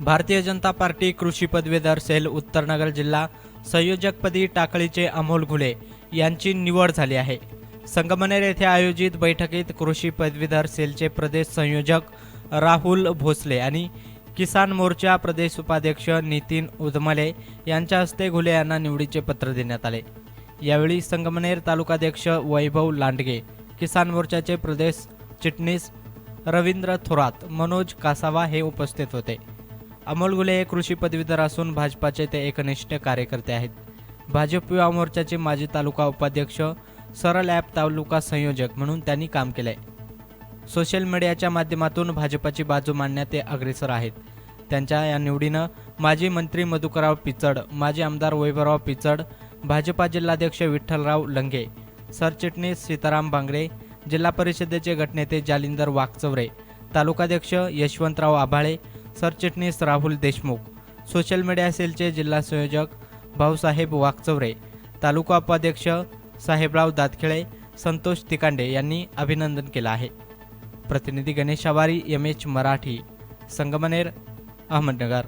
Bharatiya Janata party कृषी पदवीधर sale उत्तरनगर जिल्हा संयोजकपदी टाकळीचे अमोल घुले यांची निवड झाली आहे. संगमनेर येथे आयोजित बैठकीत कृषी पदवीधर सेलचे प्रदेश संयोजक राहुल भोसले आणि किसान मोर्चा प्रदेश उपाध्यक्ष नितीन उदमले यांच्या हस्ते घुले यांना निवडीचे पत्र देण्यात आले. यावेळी संगमनेर तालुकाध्यक्ष वैभव लांडगे किसान मोर्चाचे प्रदेश चिटणीस रवींद्र थोरात मनोज कासावा हे उपस्थित होते. अमोल गुले हे कृषी पदवीधर असून भाजपाचे ते एकनिष्ठ कार्यकर्ते आहेत. भाजप युवा मोर्चाचे माजी तालुका उपाध्यक्ष सरळ ॲप तालुका संयोजक म्हणून त्यांनी काम केलंय. सोशल मीडियाच्या माध्यमातून भाजपाची बाजू मांडण्यात ते अग्रेसर आहेत. त्यांच्या या निवडीनं माजी मंत्री मधुकरराव पिचड माजी आमदार वैभवराव पिचड भाजपा जिल्हाध्यक्ष विठ्ठलराव लंगे सरचिटणीस सीताराम बांगरे जिल्हा परिषदेचे गटनेते जालिंदर वाकचवरे तालुकाध्यक्ष यशवंतराव आभाळे सरचिटणीस राहुल देशमुख सोशल मीडिया सेलचे जिल्हा संयोजक भाऊसाहेब वाघचौरे तालुका उपाध्यक्ष साहेबराव दातखेळे संतोष तिकांडे यांनी अभिनंदन केलं आहे. प्रतिनिधी गणेश आवारी एम एच मराठी संगमनेर अहमदनगर.